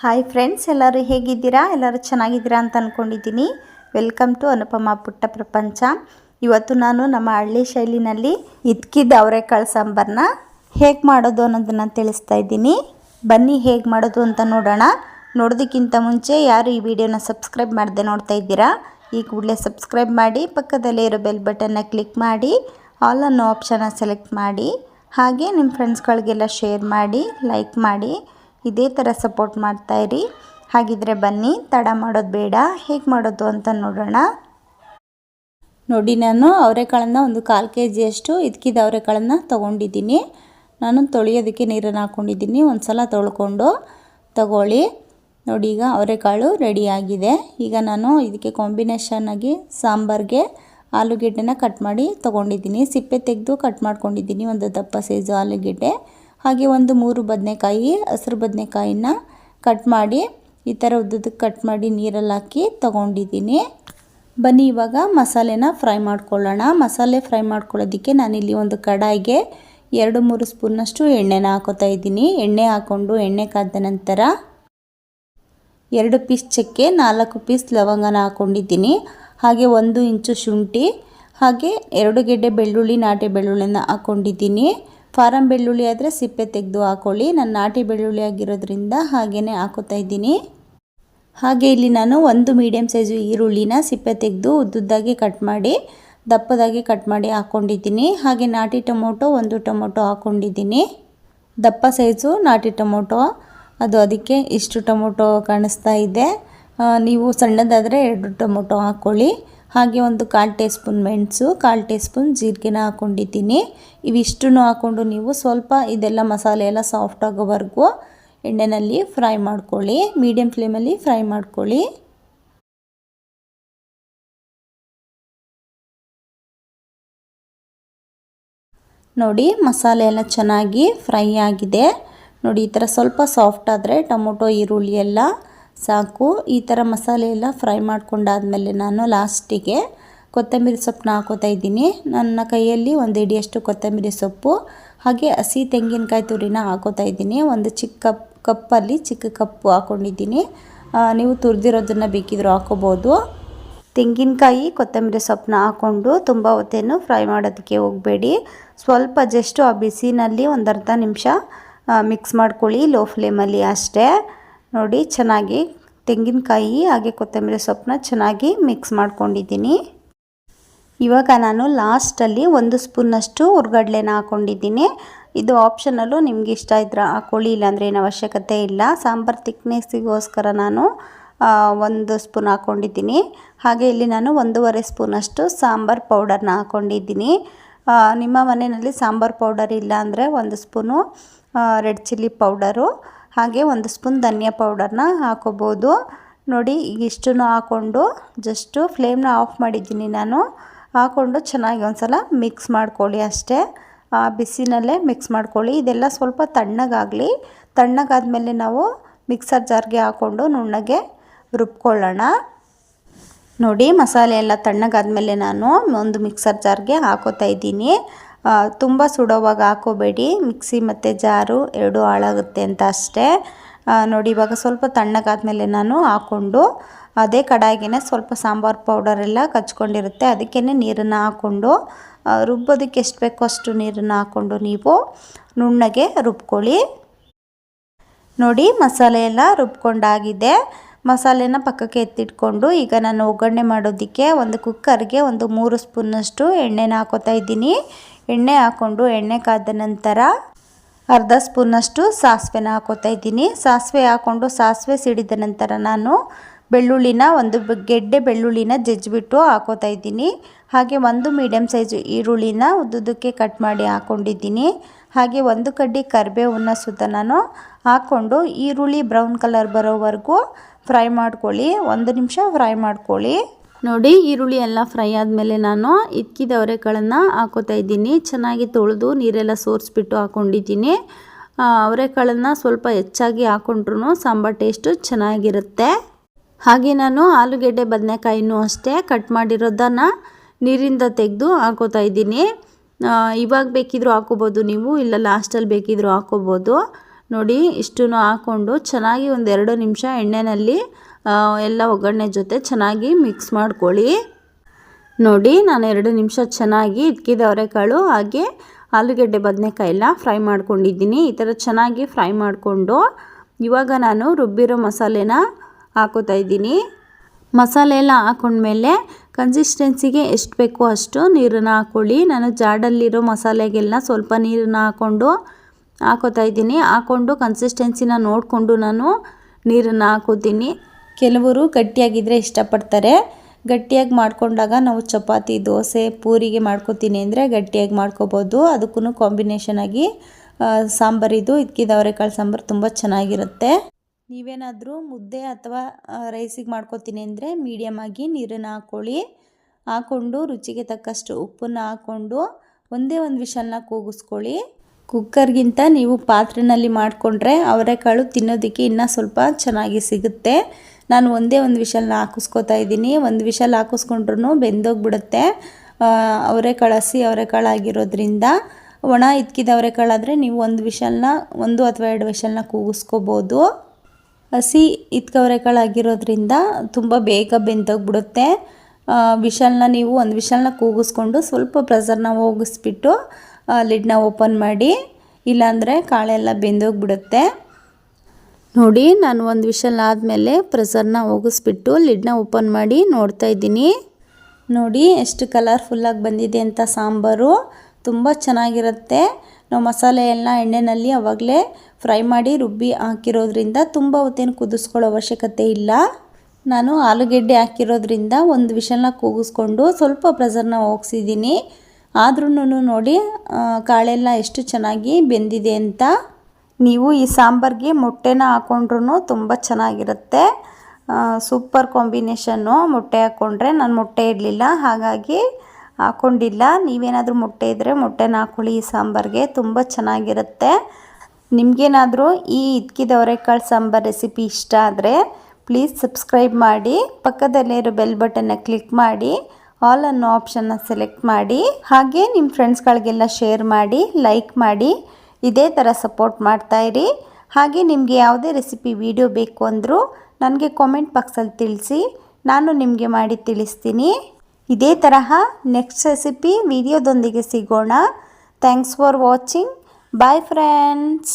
Hi friends ಎಲ್ಲರೂ ಹೇಗಿದ್ದೀರಾ? ಎಲ್ಲರೂ ಚೆನ್ನಾಗಿದ್ದೀರಾ ಅಂತ ಅಂದ್ಕೊಂಡಿದ್ದೀನಿ ವೆಲ್ಕಮ್ ಟು ಅನುಪಮ ಪುಟ್ಟ ಪ್ರಪಂಚ ಇವತ್ತು ನಾನು ನಮ್ಮ ಹಳ್ಳಿ ಶೈಲಿನಲ್ಲಿ ಇದ್ಕಿದ್ದ ಅವರೆಕಾಳು ಸಾಂಬಾರನ್ನ ಹೇಗೆ ಮಾಡೋದು ಅನ್ನೋದನ್ನು ತಿಳಿಸ್ತಾ ಇದ್ದೀನಿ. ಬನ್ನಿ ಹೇಗೆ ಮಾಡೋದು ಅಂತ ನೋಡೋಣ. ನೋಡೋದಕ್ಕಿಂತ ಮುಂಚೆ ಯಾರು ಈ ವಿಡಿಯೋನ ಸಬ್ಸ್ಕ್ರೈಬ್ ಮಾಡದೆ ನೋಡ್ತಾ ಇದ್ದೀರಾ, ಈ ಕೂಡಲೇ ಸಬ್ಸ್ಕ್ರೈಬ್ ಮಾಡಿ, ಪಕ್ಕದಲ್ಲೇ ಇರೋ ಬೆಲ್ ಬಟನ್ನ ಕ್ಲಿಕ್ ಮಾಡಿ ಆಲ್ ಅನ್ನೋ ಆಪ್ಷನ್ನ ಸೆಲೆಕ್ಟ್ ಮಾಡಿ, ಹಾಗೆ ನಿಮ್ಮ ಫ್ರೆಂಡ್ಸ್ಗಳಿಗೆಲ್ಲ ಶೇರ್ ಮಾಡಿ ಲೈಕ್ ಮಾಡಿ. ಇದೇ ಥರ ಸಪೋರ್ಟ್ ಮಾಡ್ತಾಯಿರಿ ಹಾಗಿದ್ರೆ ಬನ್ನಿ, ತಡ ಮಾಡೋದು ಬೇಡ, ಹೇಗೆ ಮಾಡೋದು ಅಂತ ನೋಡೋಣ. ನೋಡಿ, ನಾನು ಅವರೆಕಾಳನ್ನು ಒಂದು ಕಾಲು ಕೆ ಜಿಯಷ್ಟು ಇದ್ಕಿದ ಅವರೆಕಾಳನ್ನು ತೊಗೊಂಡಿದ್ದೀನಿ. ನಾನು ತೊಳೆಯೋದಕ್ಕೆ ನೀರನ್ನು ಹಾಕ್ಕೊಂಡಿದ್ದೀನಿ ಒಂದು ಸಲ ತೊಳ್ಕೊಂಡು ತಗೊಳ್ಳಿ. ನೋಡಿ, ಈಗ ಅವರೆಕಾಳು ರೆಡಿಯಾಗಿದೆ ಈಗ ನಾನು ಇದಕ್ಕೆ ಕಾಂಬಿನೇಷನ್ ಆಗಿ ಸಾಂಬಾರಿಗೆ ಆಲೂಗೆಡ್ಡೆನ ಕಟ್ ಮಾಡಿ ತೊಗೊಂಡಿದ್ದೀನಿ. ಸಿಪ್ಪೆ ತೆಗೆದು ಕಟ್ ಮಾಡ್ಕೊಂಡಿದ್ದೀನಿ, ಒಂದು ದಪ್ಪ ಸೈಜು ಆಲೂಗೆಡ್ಡೆ. ಹಾಗೆ ಒಂದು ಮೂರು ಬದನೆಕಾಯಿ, ಹಸಿರು ಬದನೆಕಾಯಿನ ಕಟ್ ಮಾಡಿ, ಈ ಥರ ಉದ್ದದಕ್ಕೆ ಕಟ್ ಮಾಡಿ ನೀರಲ್ಲಿ ಹಾಕಿ ತೊಗೊಂಡಿದ್ದೀನಿ. ಬನ್ನಿ, ಇವಾಗ ಮಸಾಲೆನ ಫ್ರೈ ಮಾಡ್ಕೊಳ್ಳೋಣ. ಮಸಾಲೆ ಫ್ರೈ ಮಾಡ್ಕೊಳ್ಳೋದಕ್ಕೆ ನಾನಿಲ್ಲಿ ಒಂದು ಕಡಾಯಿಗೆ ಎರಡು ಮೂರು ಸ್ಪೂನಷ್ಟು ಎಣ್ಣೆನ ಹಾಕೋತಾ ಇದ್ದೀನಿ. ಎಣ್ಣೆ ಹಾಕ್ಕೊಂಡು ಎಣ್ಣೆ ಕಾದ ನಂತರ ಎರಡು ಪೀಸ್ ಚಕ್ಕೆ ನಾಲ್ಕು ಪೀಸ್ ಲವಂಗನ ಹಾಕ್ಕೊಂಡಿದ್ದೀನಿ ಹಾಗೆ ಒಂದು ಇಂಚು ಶುಂಠಿ, ಹಾಗೆ ಎರಡು ಗೆಡ್ಡೆ ಬೆಳ್ಳುಳ್ಳಿ, ನಾಟಿ ಬೆಳ್ಳುಳ್ಳಿನ ಹಾಕ್ಕೊಂಡಿದ್ದೀನಿ ಫಾರಂ ಬೆಳ್ಳುಳ್ಳಿ ಆದರೆ ಸಿಪ್ಪೆ ತೆಗೆದು ಹಾಕೊಳ್ಳಿ. ನಾನು ನಾಟಿ ಬೆಳ್ಳುಳ್ಳಿ ಆಗಿರೋದ್ರಿಂದ ಹಾಗೇ ಹಾಕೋತಾ ಇದ್ದೀನಿ. ಹಾಗೆ ಇಲ್ಲಿ ನಾನು ಒಂದು ಮೀಡಿಯಮ್ ಸೈಜು ಈರುಳ್ಳಿನ ಸಿಪ್ಪೆ ತೆಗೆದು ಉದ್ದುದ್ದಾಗಿ ಕಟ್ ಮಾಡಿ, ದಪ್ಪದಾಗಿ ಕಟ್ ಮಾಡಿ ಹಾಕ್ಕೊಂಡಿದ್ದೀನಿ ಹಾಗೆ ನಾಟಿ ಟೊಮೊಟೊ ಒಂದು ಟೊಮೊಟೊ ಹಾಕ್ಕೊಂಡಿದ್ದೀನಿ ದಪ್ಪ ಸೈಜು ನಾಟಿ ಟೊಮೊಟೊ. ಅದು ಅದಕ್ಕೆ ಇಷ್ಟು ಟೊಮೊಟೊ ಕಾಣಿಸ್ತಾ ಇದೆ. ನೀವು ಸಣ್ಣದಾದರೆ ಎರಡು ಟೊಮೊಟೊ ಹಾಕ್ಕೊಳ್ಳಿ ಹಾಗೆ ಒಂದು ಕಾಲು ಟೀ ಸ್ಪೂನ್ ಮೆಣಸು, ಕಾಲು ಟೀ ಸ್ಪೂನ್ ಜೀರಿಗೆನ ಹಾಕ್ಕೊಂಡಿದ್ದೀನಿ ಇವಿಷ್ಟನ್ನು ಹಾಕ್ಕೊಂಡು ನೀವು ಸ್ವಲ್ಪ ಇದೆಲ್ಲ ಮಸಾಲೆ ಎಲ್ಲ ಸಾಫ್ಟ್ ಆಗೋವರೆಗೂ ಎಣ್ಣೆಯಲ್ಲಿ ಫ್ರೈ ಮಾಡ್ಕೊಳ್ಳಿ. ಮೀಡಿಯಮ್ ಫ್ಲೇಮಲ್ಲಿ ಫ್ರೈ ಮಾಡ್ಕೊಳ್ಳಿ. ನೋಡಿ, ಮಸಾಲೆ ಎಲ್ಲ ಚೆನ್ನಾಗಿ ಫ್ರೈ ಆಗಿದೆ. ನೋಡಿ, ಈ ಥರ ಸ್ವಲ್ಪ ಸಾಫ್ಟ್ ಆದರೆ ಟೊಮೊಟೊ, ಈರುಳ್ಳಿ ಎಲ್ಲ ಸಾಕು. ಈ ಥರ ಮಸಾಲೆ ಎಲ್ಲ ಫ್ರೈ ಮಾಡ್ಕೊಂಡಾದಮೇಲೆ ನಾನು ಲಾಸ್ಟಿಗೆ ಕೊತ್ತಂಬರಿ ಸೊಪ್ಪನ್ನ ಹಾಕೋತಾ ಇದ್ದೀನಿ. ನನ್ನ ಕೈಯಲ್ಲಿ ಒಂದು ಹಿಡಿಯಷ್ಟು ಕೊತ್ತಂಬರಿ ಸೊಪ್ಪು, ಹಾಗೆ ಹಸಿ ತೆಂಗಿನಕಾಯಿ ತುರಿನ ಹಾಕೋತಾ ಇದ್ದೀನಿ. ಒಂದು ಚಿಕ್ಕ ಕಪ್ ಕಪ್ಪಲ್ಲಿ ಚಿಕ್ಕ ಕಪ್ಪು ಹಾಕ್ಕೊಂಡಿದ್ದೀನಿ ನೀವು ತುರಿದಿರೋದನ್ನು ಬೇಕಿದ್ರೂ ಹಾಕೋಬೋದು. ತೆಂಗಿನಕಾಯಿ, ಕೊತ್ತಂಬರಿ ಸೊಪ್ಪನ್ನ ಹಾಕ್ಕೊಂಡು ತುಂಬ ಹೊತ್ತೇನು ಫ್ರೈ ಮಾಡೋದಕ್ಕೆ ಹೋಗಬೇಡಿ. ಸ್ವಲ್ಪ ಜಸ್ಟು ಆ ಬಿಸಿನಲ್ಲಿ ಒಂದು ಅರ್ಧ ನಿಮಿಷ ಮಿಕ್ಸ್ ಮಾಡ್ಕೊಳ್ಳಿ, ಲೋ ಫ್ಲೇಮಲ್ಲಿ ಅಷ್ಟೇ. ನೋಡಿ, ಚೆನ್ನಾಗಿ ತೆಂಗಿನಕಾಯಿ ಹಾಗೆ ಕೊತ್ತಂಬರಿ ಸೊಪ್ಪನ್ನ ಚೆನ್ನಾಗಿ ಮಿಕ್ಸ್ ಮಾಡ್ಕೊಂಡಿದ್ದೀನಿ. ಇವಾಗ ನಾನು ಲಾಸ್ಟಲ್ಲಿ ಒಂದು ಸ್ಪೂನಷ್ಟು ಹುರ್ಗಡ್ಲೆನ ಹಾಕ್ಕೊಂಡಿದ್ದೀನಿ ಇದು ಆಪ್ಷನಲ್ಲೂ ನಿಮ್ಗೆ ಇಷ್ಟ ಇದ್ರೆ ಹಾಕ್ಕೊಳ್ಳಿ ಇಲ್ಲಾಂದರೆ ಏನು ಅವಶ್ಯಕತೆ ಇಲ್ಲ. ಸಾಂಬಾರು ತಿಕ್ನೆಸ್ಸಿಗೋಸ್ಕರ ನಾನು ಒಂದು ಸ್ಪೂನ್ ಹಾಕ್ಕೊಂಡಿದ್ದೀನಿ ಹಾಗೆ ಇಲ್ಲಿ ನಾನು ಒಂದೂವರೆ ಸ್ಪೂನಷ್ಟು ಸಾಂಬಾರು ಪೌಡರ್ನ ಹಾಕ್ಕೊಂಡಿದ್ದೀನಿ ನಿಮ್ಮ ಮನೆಯಲ್ಲಿ ಸಾಂಬಾರು ಪೌಡರ್ ಇಲ್ಲ ಅಂದರೆ ಒಂದು ಸ್ಪೂನು ರೆಡ್ ಚಿಲ್ಲಿ ಪೌಡರು. ಹಾಗೆ ಒಂದು ಸ್ಪೂನ್ ಧನಿಯಾ ಪೌಡರ್ನ ಹಾಕೋಬೋದು. ನೋಡಿ, ಇಷ್ಟನ್ನು ಹಾಕ್ಕೊಂಡು ಜಸ್ಟು ಫ್ಲೇಮ್ನ ಆಫ್ ಮಾಡಿದ್ದೀನಿ ನಾನು. ಹಾಕ್ಕೊಂಡು ಚೆನ್ನಾಗಿ ಒಂದು ಸಲ ಮಿಕ್ಸ್ ಮಾಡ್ಕೊಳ್ಳಿ ಅಷ್ಟೇ. ಆ ಬಿಸಿನಲ್ಲೇ ಮಿಕ್ಸ್ ಮಾಡ್ಕೊಳ್ಳಿ. ಇದೆಲ್ಲ ಸ್ವಲ್ಪ ತಣ್ಣಗಾಗಲಿ. ತಣ್ಣಗಾದಮೇಲೆ ನಾವು ಮಿಕ್ಸರ್ ಜಾರ್ಗೆ ಹಾಕ್ಕೊಂಡು ನುಣ್ಣಗೆ ರುಬ್ಕೊಳ್ಳೋಣ. ನೋಡಿ, ಮಸಾಲೆ ಎಲ್ಲ ತಣ್ಣಗಾದಮೇಲೆ ನಾನು ಒಂದು ಮಿಕ್ಸರ್ ಜಾರ್ಗೆ ಹಾಕೋತಾ ಇದ್ದೀನಿ. ತುಂಬ ಸುಡೋವಾಗ ಹಾಕೋಬೇಡಿ. ಮಿಕ್ಸಿ ಮತ್ತು ಜಾರು ಎರಡು ಹಾಳಾಗುತ್ತೆ ಅಂತ ಅಷ್ಟೇ. ನೋಡಿ ಇವಾಗ ಸ್ವಲ್ಪ ತಣ್ಣಗಾದ್ಮೇಲೆ ನಾನು ಹಾಕ್ಕೊಂಡು ಅದೇ ಕಡಾಯಿಗೆ ಸ್ವಲ್ಪ ಸಾಂಬಾರು ಪೌಡರೆಲ್ಲ ಕಚ್ಕೊಂಡಿರುತ್ತೆ. ಅದಕ್ಕೇ ನೀರನ್ನು ಹಾಕ್ಕೊಂಡು ರುಬ್ಬೋದಕ್ಕೆ ಎಷ್ಟು ಬೇಕೋ ಅಷ್ಟು ನೀರನ್ನು ಹಾಕ್ಕೊಂಡು ನೀವು ನುಣ್ಣಗೆ ರುಬ್ಕೊಳ್ಳಿ. ನೋಡಿ ಮಸಾಲೆ ಎಲ್ಲ ರುಬ್ಕೊಂಡಾಗಿದೆ. ಮಸಾಲೆನ ಪಕ್ಕಕ್ಕೆ ಎತ್ತಿಟ್ಕೊಂಡು ಈಗ ನಾನು ಒಗ್ಗರಣೆ ಮಾಡೋದಕ್ಕೆ ಒಂದು ಕುಕ್ಕರ್ಗೆ ಒಂದು ಮೂರು ಸ್ಪೂನಷ್ಟು ಎಣ್ಣೆನ ಹಾಕೋತಾ ಇದ್ದೀನಿ. ಎಣ್ಣೆ ಹಾಕ್ಕೊಂಡು ಎಣ್ಣೆ ಕಾದ ನಂತರ ಅರ್ಧ ಸ್ಪೂನಷ್ಟು ಸಾಸಿವೆನ ಹಾಕೋತಾ ಇದ್ದೀನಿ. ಸಾಸಿವೆ ಹಾಕ್ಕೊಂಡು ಸಾಸಿವೆ ಸಿಡಿದ ನಂತರ ನಾನು ಬೆಳ್ಳುಳ್ಳಿನ ಒಂದು ಗೆಡ್ಡೆ ಬೆಳ್ಳುಳ್ಳಿನ ಜಜ್ಜಿಬಿಟ್ಟು ಹಾಕೋತಾ ಇದ್ದೀನಿ. ಹಾಗೆ ಒಂದು ಮೀಡಿಯಮ್ ಸೈಜು ಈರುಳ್ಳಿನ ಉದ್ದುದಕ್ಕೆ ಕಟ್ ಮಾಡಿ ಹಾಕ್ಕೊಂಡಿದ್ದೀನಿ ಹಾಗೆ ಒಂದು ಕಡ್ಡಿ ಕರಿಬೇವನ್ನ ಸುತ್ತ ನಾನು ಹಾಕ್ಕೊಂಡು ಈರುಳ್ಳಿ ಬ್ರೌನ್ ಕಲರ್ ಬರೋವರೆಗೂ ಫ್ರೈ ಮಾಡ್ಕೊಳ್ಳಿ, ಒಂದು ನಿಮಿಷ ಫ್ರೈ ಮಾಡ್ಕೊಳ್ಳಿ. ನೋಡಿ, ಈರುಳ್ಳಿ ಎಲ್ಲ ಫ್ರೈ ಆದಮೇಲೆ ನಾನು ಇಕ್ಕಿದ ಅವರೆಕಾಳನ್ನು ಹಾಕೋತಾ ಇದ್ದೀನಿ. ಚೆನ್ನಾಗಿ ತೊಳೆದು ನೀರೆಲ್ಲ ಸೋರಿಸ್ಬಿಟ್ಟು ಹಾಕ್ಕೊಂಡಿದ್ದೀನಿ ಅವರೆಕಾಳನ್ನು ಸ್ವಲ್ಪ ಹೆಚ್ಚಾಗಿ ಹಾಕೊಂಡ್ರೂ ಸಾಂಬಾರು ಟೇಸ್ಟು ಚೆನ್ನಾಗಿರುತ್ತೆ. ಹಾಗೆ ನಾನು ಆಲೂಗೆಡ್ಡೆ ಬದನೆಕಾಯಿನೂ ಅಷ್ಟೇ ಕಟ್ ಮಾಡಿರೋದನ್ನು ನೀರಿಂದ ತೆಗೆದು ಹಾಕೋತಾ ಇದ್ದೀನಿ. ಇವಾಗ ಬೇಕಿದ್ರೂ ಹಾಕೋಬೋದು ನೀವು, ಇಲ್ಲ ಲಾಸ್ಟಲ್ಲಿ ಬೇಕಿದ್ರೂ ಹಾಕೋಬೋದು. ನೋಡಿ ಇಷ್ಟು ಹಾಕ್ಕೊಂಡು ಚೆನ್ನಾಗಿ ಒಂದು ಎರಡು ನಿಮಿಷ ಎಣ್ಣೆಯಲ್ಲಿ ಎಲ್ಲ ಒಗ್ಗರಣೆ ಜೊತೆ ಚೆನ್ನಾಗಿ ಮಿಕ್ಸ್ ಮಾಡ್ಕೊಳ್ಳಿ. ನೋಡಿ, ನಾನು ಎರಡು ನಿಮಿಷ ಚೆನ್ನಾಗಿ ಇಟ್ಕಿದ ಅವರೆಕಾಳು ಹಾಗೆ ಆಲೂಗಡ್ಡೆ ಬದನೆಕಾಯಿ ಎಲ್ಲ ಫ್ರೈ ಮಾಡ್ಕೊಂಡಿದ್ದೀನಿ. ಈ ಥರ ಚೆನ್ನಾಗಿ ಫ್ರೈ ಮಾಡಿಕೊಂಡು ಇವಾಗ ನಾನು ರುಬ್ಬಿರೋ ಮಸಾಲೆನ ಹಾಕೋತಾ ಇದ್ದೀನಿ. ಮಸಾಲೆ ಎಲ್ಲ ಹಾಕೊಂಡ್ಮೇಲೆ ಕನ್ಸಿಸ್ಟೆನ್ಸಿಗೆ ಎಷ್ಟು ಬೇಕೋ ಅಷ್ಟು ನೀರನ್ನು ಹಾಕ್ಕೊಳ್ಳಿ ನಾನು ಜಾಡಲ್ಲಿರೋ ಮಸಾಲೆಗೆಲ್ಲ ಸ್ವಲ್ಪ ನೀರನ್ನು ಹಾಕ್ಕೊಂಡು ಹಾಕೋತಾ ಇದ್ದೀನಿ. ಹಾಕ್ಕೊಂಡು ಕನ್ಸಿಸ್ಟೆನ್ಸಿನ ನೋಡಿಕೊಂಡು ನಾನು ನೀರನ್ನು ಹಾಕೋತೀನಿ. ಕೆಲವರು ಗಟ್ಟಿಯಾಗಿದ್ದರೆ ಇಷ್ಟಪಡ್ತಾರೆ. ಗಟ್ಟಿಯಾಗಿ ಮಾಡ್ಕೊಂಡಾಗ ನಾವು ಚಪಾತಿ, ದೋಸೆ, ಪೂರಿಗೆ ಮಾಡ್ಕೋತೀನಿ ಅಂದರೆ ಗಟ್ಟಿಯಾಗಿ ಮಾಡ್ಕೋಬೋದು. ಅದಕ್ಕೂ ಕಾಂಬಿನೇಷನ್ ಆಗಿ ಸಾಂಬಾರಿದು ಇದಕ್ಕಿದ ಅವರೆಕಾಳು ಸಾಂಬಾರು ತುಂಬ ಚೆನ್ನಾಗಿರುತ್ತೆ. ನೀವೇನಾದರೂ ಮುದ್ದೆ ಅಥವಾ ರೈಸಿಗೆ ಮಾಡ್ಕೋತೀನಿ ಅಂದರೆ ಮೀಡಿಯಮ್ ಆಗಿ ನೀರನ್ನು ಹಾಕ್ಕೊಳ್ಳಿ ಹಾಕ್ಕೊಂಡು ರುಚಿಗೆ ತಕ್ಕಷ್ಟು ಉಪ್ಪನ್ನು ಹಾಕ್ಕೊಂಡು ಒಂದೇ ಒಂದು ವಿಷಲ್ನ ಕೂಗಿಸ್ಕೊಳ್ಳಿ. ಕುಕ್ಕರ್ಗಿಂತ ನೀವು ಪಾತ್ರೆಯಲ್ಲಿ ಮಾಡಿಕೊಂಡ್ರೆ ಅವರೆಕಾಳು ತಿನ್ನೋದಕ್ಕೆ ಇನ್ನೂ ಸ್ವಲ್ಪ ಚೆನ್ನಾಗಿ ಸಿಗುತ್ತೆ. ನಾನು ಒಂದೇ ಒಂದು ವಿಷಲ್ನ ಹಾಕಿಸ್ಕೊತಾ ಇದ್ದೀನಿ. ಒಂದು ವಿಷಲ್ ಹಾಕಿಸ್ಕೊಂಡ್ರೂ ಬೆಂದೋಗ್ಬಿಡುತ್ತೆ. ಅವರೆಕಾಳು ಹಸಿ ಅವರೆಕಾಳು ಆಗಿರೋದ್ರಿಂದ ಒಣ ಇದ್ಕಿದ ಅವರೆಕಾಳಾದರೆ ನೀವು ಒಂದು ವಿಷಲ್ನ, ಒಂದು ಅಥವಾ ಎರಡು ವಿಷಲ್ನ ಕೂಗಿಸ್ಕೋಬೋದು. ಹಸಿ ಇದ್ಕವರೆಕಾಳು ಆಗಿರೋದ್ರಿಂದ ತುಂಬ ಬೇಗ ಬೆಂದೋಗ್ಬಿಡುತ್ತೆ. ವಿಷಲ್ನ ನೀವು ಒಂದು ವಿಷಲ್ನ ಕೂಗಿಸ್ಕೊಂಡು ಸ್ವಲ್ಪ ಪ್ರೆಸರ್ನ ಹೋಗಿಸ್ಬಿಟ್ಟು ಲಿಡ್ನ ಓಪನ್ ಮಾಡಿ, ಇಲ್ಲಾಂದರೆ ಕಾಳೆಲ್ಲ ಬೆಂದೋಗ್ಬಿಡುತ್ತೆ. ನೋಡಿ, ನಾನು ಒಂದು ವಿಷಲ್ ಆದಮೇಲೆ ಪ್ರೆಸರ್ನ ಹೋಗಿಸ್ಬಿಟ್ಟು ಲಿಡ್ನ ಓಪನ್ ಮಾಡಿ ನೋಡ್ತಾ ಇದ್ದೀನಿ. ನೋಡಿ, ಎಷ್ಟು ಕಲರ್ಫುಲ್ಲಾಗಿ ಬಂದಿದೆ ಅಂತ ಸಾಂಬಾರು. ತುಂಬ ಚೆನ್ನಾಗಿರುತ್ತೆ. ನಾವು ಮಸಾಲೆ ಎಲ್ಲ ಎಣ್ಣೆಯಲ್ಲಿ ಅವಾಗಲೇ ಫ್ರೈ ಮಾಡಿ ರುಬ್ಬಿ ಹಾಕಿರೋದ್ರಿಂದ ತುಂಬ ಹೊತ್ತೇನು ಕುದಿಸ್ಕೊಳ್ಳೋ ಅವಶ್ಯಕತೆ ಇಲ್ಲ. ನಾನು ಆಲೂಗೆಡ್ಡೆ ಹಾಕಿರೋದ್ರಿಂದ ಒಂದು ವಿಷಲ್ನ ಕೂಗಿಸ್ಕೊಂಡು ಸ್ವಲ್ಪ ಪ್ರೆಸರ್ನ ಹೋಗಿಸಿದ್ದೀನಿ ಆದ್ರೂ ನೋಡಿ ಕಾಳೆಲ್ಲ ಎಷ್ಟು ಚೆನ್ನಾಗಿ ಬೆಂದಿದೆ ಅಂತ ನೀವು ಈ ಸಾಂಬಾರಿಗೆ ಮೊಟ್ಟೆನ ಹಾಕ್ಕೊಂಡ್ರೂ ತುಂಬ ಚೆನ್ನಾಗಿರುತ್ತೆ. ಸೂಪರ್ ಕಾಂಬಿನೇಷನ್ನು ಮೊಟ್ಟೆ ಹಾಕ್ಕೊಂಡ್ರೆ ನಾನು ಮೊಟ್ಟೆ ಇರಲಿಲ್ಲ ಹಾಗಾಗಿ ಹಾಕ್ಕೊಂಡಿಲ್ಲ ನೀವೇನಾದರೂ ಮೊಟ್ಟೆ ಇದ್ದರೆ ಮೊಟ್ಟೆನ ಹಾಕ್ಕೊಳ್ಳಿ ಈ ಸಾಂಬಾರಿಗೆ ತುಂಬ ಚೆನ್ನಾಗಿರುತ್ತೆ. ನಿಮಗೇನಾದರೂ ಈ ಇದ್ಕಿದ ಅವರೆಕಾಳು ಸಾಂಬಾರ್ ರೆಸಿಪಿ ಇಷ್ಟ ಆದರೆ, ಪ್ಲೀಸ್ ಸಬ್ಸ್ಕ್ರೈಬ್ ಮಾಡಿ ಪಕ್ಕದಲ್ಲೇ ಇರೋ ಬೆಲ್ ಬಟನ್ನ ಕ್ಲಿಕ್ ಮಾಡಿ ಆಲ್ ಅನ್ನೋ ಆಪ್ಷನ್ನ ಸೆಲೆಕ್ಟ್ ಮಾಡಿ, ಹಾಗೆ ನಿಮ್ಮ ಫ್ರೆಂಡ್ಸ್ಗಳಿಗೆಲ್ಲ ಶೇರ್ ಮಾಡಿ ಲೈಕ್ ಮಾಡಿ, ಇದೇ ಥರ ಸಪೋರ್ಟ್ ಇರಿ. ಹಾಗೆ ನಿಮಗೆ ಯಾವುದೇ ರೆಸಿಪಿ ವಿಡಿಯೋ ಬೇಕು ಅಂದರೂ ನನಗೆ ಕಾಮೆಂಟ್ ಬಾಕ್ಸಲ್ಲಿ ತಿಳಿಸಿ, ನಾನು ನಿಮಗೆ ಮಾಡಿ ತಿಳಿಸ್ತೀನಿ. ಇದೇ ತರಹ ನೆಕ್ಸ್ಟ್ ರೆಸಿಪಿ ವಿಡಿಯೋದೊಂದಿಗೆ ಸಿಗೋಣ. Thanks for watching bye friends